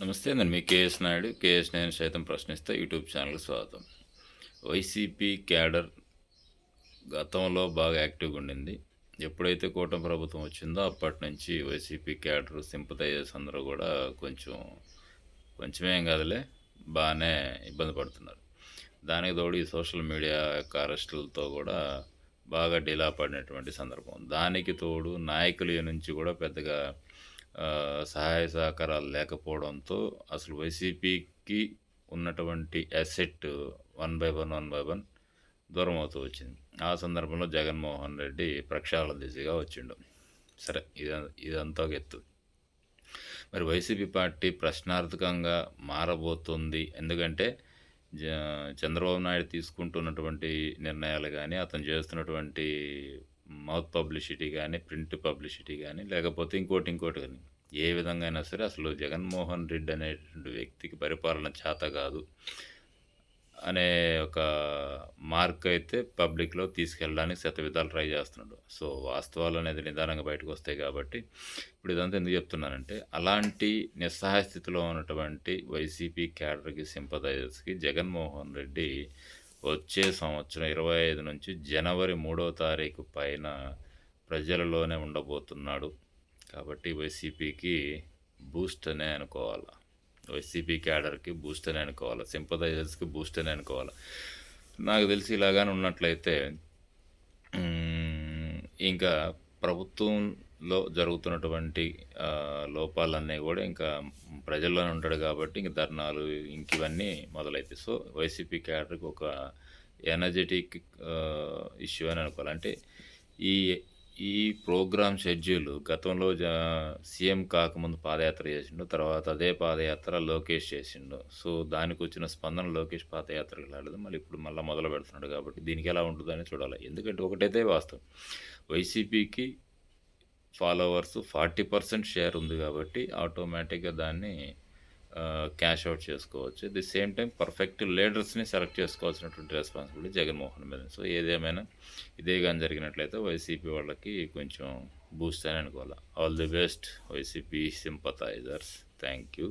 నమస్తే నేను మీ KS Naidu. KS నేను సైతం ప్రశ్నిస్తే. యూట్యూబ్ ఛానల్కి స్వాగతం. వైసీపీ క్యాడర్ గతంలో బాగా యాక్టివ్గా ఉండింది. ఎప్పుడైతే కూటమి ప్రభుత్వం వచ్చిందో అప్పటి నుంచి వైసీపీ క్యాడర్ సింపతైజర్స్ అందరూ కూడా కొంచెం కొంచెమేం కాదులే బాగానే ఇబ్బంది పడుతున్నారు. దానికి తోడు ఈ సోషల్ మీడియా యొక్క అరెస్టులతో కూడా బాగా డిలా పడినటువంటి సందర్భం. దానికి తోడు నాయకుల నుంచి కూడా పెద్దగా సహాయ సహకారాలు లేకపోవడంతో అసలు వైసీపీకి ఉన్నటువంటి asset one by one one by one దూరం అవుతూ వచ్చింది. ఆ సందర్భంలో జగన్మోహన్ రెడ్డి ప్రక్షాళన దిశగా వచ్చిండు. సరే ఇది ఇదంతా ఎత్తు. మరి వైసీపీ పార్టీ ప్రశ్నార్థకంగా మారబోతుంది. ఎందుకంటే జ చంద్రబాబు నాయుడు తీసుకుంటున్నటువంటి నిర్ణయాలు కానీ అతను చేస్తున్నటువంటి మౌత్ పబ్లిసిటీ కానీ ప్రింట్ పబ్లిసిటీ కానీ లేకపోతే ఇంకోటి ఇంకోటి కానీ ఏ విధంగా అయినా సరే అసలు జగన్మోహన్ రెడ్డి అనేటువంటి వ్యక్తికి పరిపాలన చేత కాదు అనే ఒక మార్క్ అయితే పబ్లిక్లో తీసుకెళ్ళడానికి శత విధాలు ట్రై చేస్తున్నాడు. సో వాస్తవాలు అనేది నిదానంగా బయటకు వస్తాయి కాబట్టి ఇప్పుడు ఇదంతా ఎందుకు చెప్తున్నానంటే అలాంటి నిస్సహాయ స్థితిలో ఉన్నటువంటి వైసీపీ క్యాడర్కి సింపదైజర్స్కి జగన్మోహన్ రెడ్డి వచ్చే సంవత్సరం ఇరవై ఐదు నుంచి జనవరి మూడో తారీఖు పైన ప్రజలలోనే ఉండబోతున్నాడు. కాబట్టి వైసీపీకి బూస్ట్ అనే అనుకోవాలి? వైసీపీ క్యాడర్కి బూస్ట్ అని అనుకోవాలి? సింపదైజర్స్కి బూస్ట్ అని అనుకోవాలి? నాకు తెలిసి ఇలాగానే ఉన్నట్లయితే ఇంకా ప్రభుత్వం లో జరుగుతున్నటువంటి లోపాలన్నీ కూడా ఇంకా ప్రజల్లోనే ఉంటాడు కాబట్టి ఇంక ధర్నాలు ఇంక ఇవన్నీ మొదలైతాయి. సో వైసీపీ క్యాడర్కి ఒక ఎనర్జెటిక్ ఇష్యూ అని అనుకోవాలి. అంటే ఈ ఈ ప్రోగ్రామ్ షెడ్యూల్ గతంలో సీఎం కాకముందు పాదయాత్ర చేసిండు తర్వాత అదే పాదయాత్ర లోకేష్ చేసిండు. సో దానికి వచ్చిన స్పందన లోకేష్ పాదయాత్రకు రాలేదు. మళ్ళీ ఇప్పుడు మళ్ళీ మొదలు పెడుతున్నాడు కాబట్టి దీనికి ఎలా ఉంటుందని చూడాలి. ఎందుకంటే ఒకటైతే వాస్తవం. వైసీపీకి ఫాలోవర్స్ ఫార్టీ పర్సెంట్ షేర్ ఉంది కాబట్టి ఆటోమేటిక్గా దాన్ని క్యాష్ అవుట్ చేసుకోవచ్చు. ది సేమ్ టైం పర్ఫెక్ట్ లీడర్స్ని సెలెక్ట్ చేసుకోవాల్సినటువంటి రెస్పాన్సిబిలిటీ జగన్మోహన్ మీద సో ఏదేమైనా ఇదే కానీ జరిగినట్లయితే వైసీపీ వాళ్ళకి కొంచెం బూస్ట్ అని అనుకోవాలి. All the best YCP sympathisers. Thank you.